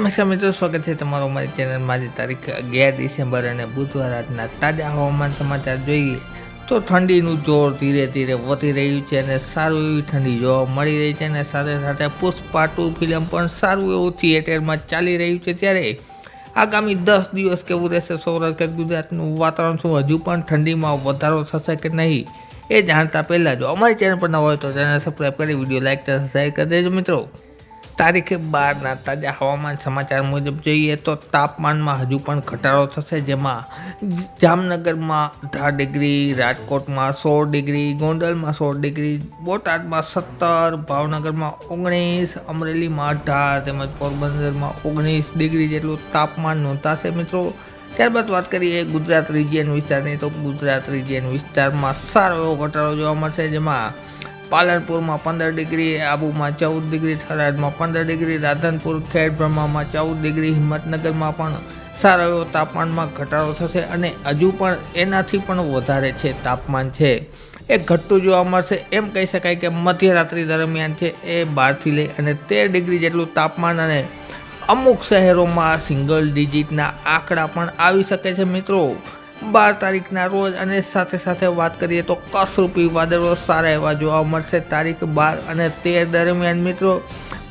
નમસ્કાર મિત્રો સ્વાગત છે તમારું અમારી ચેનલમાં આજે તારીખ અગિયાર ડિસેમ્બર અને બુધવાર આજના તાજા હવામાન સમાચાર જોઈએ તો ઠંડીનું જોર ધીરે ધીરે વધી રહ્યું છે અને સારું એવી ઠંડી જોવા મળી રહી છે અને સાથે સાથે પુષ્પા ટુ ફિલ્મ પણ સારું એવું થિયેટરમાં ચાલી રહ્યું છે ત્યારે આગામી દસ દિવસ કેવું રહેશે સૌરાષ્ટ્ર ગુજરાતનું વાતાવરણ શું હજુ પણ ઠંડીમાં વધારો થશે કે નહીં એ જાણતા પહેલાં જો અમારી ચેનલ પર ન હોય તો ચેનલ સબસ્ક્રાઈબ કરી વીડિયો લાઈક શેર કરી દેજો મિત્રો તારીખે બારના તાજા હવામાન સમાચાર મુજબ જોઈએ તો તાપમાનમાં હજુ પણ ઘટાડો થશે, જેમાં જામનગરમાં અઢાર ડિગ્રી, રાજકોટમાં સોળ ડિગ્રી, ગોંડલમાં સોળ ડિગ્રી, બોટાદમાં સત્તર, ભાવનગરમાં ઓગણીસ, અમરેલીમાં અઢાર, તેમજ પોરબંદરમાં ઓગણીસ ડિગ્રી જેટલું તાપમાન નોંધાશે મિત્રો. ત્યારબાદ વાત કરીએ ગુજરાત રિજિયન વિસ્તારની, તો ગુજરાત રિજિયન વિસ્તારમાં સારો એવો ઘટાડો જોવા મળશે, જેમાં પાલનપુરમાં પંદર ડિગ્રી, આબુમાં ચૌદ ડિગ્રી, થરાદમાં પંદર ડિગ્રી, રાધનપુર, ખેડ બ્રહ્મામાં ચૌદ ડિગ્રી, હિંમતનગરમાં પણ સારો એવો તાપમાનમાં ઘટાડો થશે અને હજુ પણ એનાથી પણ વધારે છે તાપમાન છે. એ ઘટતું જોવા મળશે. એમ કહી શકાય કે મધ્યરાત્રિ દરમિયાન છે એ બારથી લઈ અને તેર ડિગ્રી જેટલું તાપમાન અને અમુક શહેરોમાં સિંગલ ડિજિટના આંકડા પણ આવી શકે છે મિત્રો. બાર તારીખના રોજ અને સાથે સાથે વાત કરીએ તો કસરૂપી વાદળો સારા એવા જોવા મળશે. તારીખ બાર અને તેર દરમિયાન મિત્રો,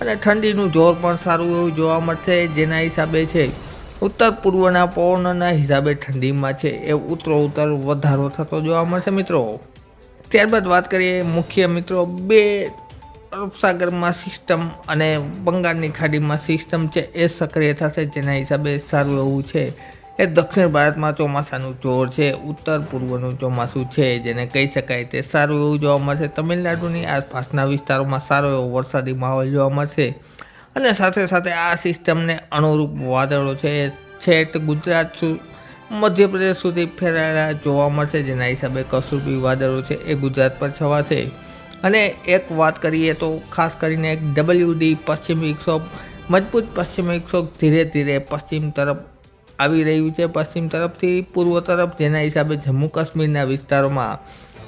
અને ઠંડીનું જોર પણ સારું એવું જોવા મળશે, જેના હિસાબે છે, ઉત્તર પૂર્વના પવનના હિસાબે ઠંડીમાં છે, એ ઉત્તરો ઉત્તર વધારો થતો જોવા મળશે મિત્રો. ત્યારબાદ વાત કરીએ મુખ્ય મિત્રો, બે અરબસાગરમાં સિસ્ટમ અને બંગાળની ખાડીમાં સિસ્ટમ છે, એ સક્રિય થશે, જેના હિસાબે સારું એવું છે. એ દક્ષિણ ભારતમાં ચોમાસાનું જોર છે, ઉત્તર પૂર્વનું ચોમાસું છે, જેને કહી શકાય તે સારું એવું જોવા મળશે. તમિલનાડુની આસપાસના વિસ્તારોમાં સારો એવો વરસાદી માહોલ જોવા મળશે. અને સાથે સાથે આ સિસ્ટમને અનુરૂપ વાદળો છે છેક ગુજરાત મધ્યપ્રદેશ સુધી ફેરાયેલા જોવા મળશે, જેના હિસાબે કસુરબી વાદળો છે એ ગુજરાત પર છવાશે. અને એક વાત કરીએ તો ખાસ કરીને એક ડબલ્યુડી પશ્ચિમ વિક્ષોભ, મજબૂત પશ્ચિમ વિક્ષોભ ધીરે ધીરે પશ્ચિમ તરફ આવી રહ્યું છે પશ્ચિમ તરફથી, પૂર્વ તરફ જેના હિસાબે જમ્મુ કાશ્મીરના વિસ્તારોમાં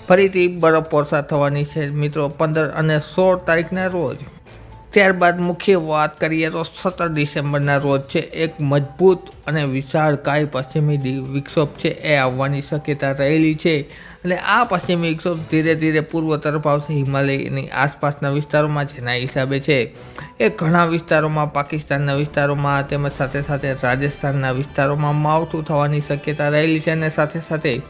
ફરીથી બરફ વરસાદ થવાની છે. મિત્રો, પંદર અને સોળ તારીખના રોજ ત્યારબાદ મુખ્ય વાત કરીએ તો સત્તર ડિસેમ્બરના રોજ છે એક મજબૂત અને વિશાળ કાય પશ્ચિમી વિક્ષોભ છે, એ આવવાની શક્યતા રહેલી છે. અને આ પશ્ચિમી વિક્ષોભ ધીરે ધીરે પૂર્વ તરફ આવશે, હિમાલયની આસપાસના વિસ્તારોમાં જેના હિસાબે છે. એ ઘણા વિસ્તારોમાં, પાકિસ્તાનના વિસ્તારોમાં તેમજ સાથે સાથે રાજસ્થાનના વિસ્તારોમાં માવઠું થવાની શક્યતા રહેલી છે અને સાથે સાથે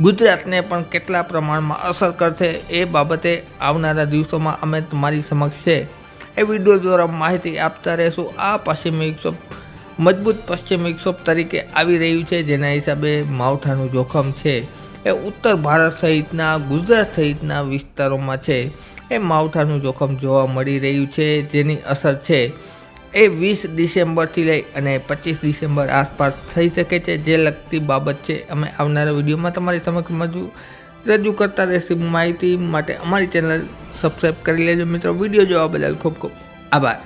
ગુજરાતને પણ કેટલા પ્રમાણમાં અસર કરશે એ બાબતે આવનારા દિવસોમાં અમે તમારી સમક્ષ છે. એ વીડિયો દ્વારા માહિતી આપતા રહેશું. આ પશ્ચિમી વિક્ષોભ મજબૂત પશ્ચિમ વિક્ષોભ તરીકે આવી રહ્યું છે, જેના હિસાબે માવઠાનું જોખમ છે. એ ઉત્તર ભારત સહિતના, ગુજરાત સહિતના વિસ્તારોમાં છે. એ માવઠાનું જોખમ જોવા મળી રહ્યું છે, જેની અસર છે. એ વીસ ડિસેમ્બરથી લઈ અને પચીસ ડિસેમ્બર આસપાસ થઈ શકે છે, જે લગતી બાબત છે. અમે આવનારા વિડીયોમાં તમારી સમક્ષ મજુ રજૂ કરતા રહેશે માહિતી માટે અમારી ચેનલ સબસ્ક્રાઈબ કરી લેજો મિત્રો. વીડિયો જોવા બદલ ખૂબ ખૂબ આભાર.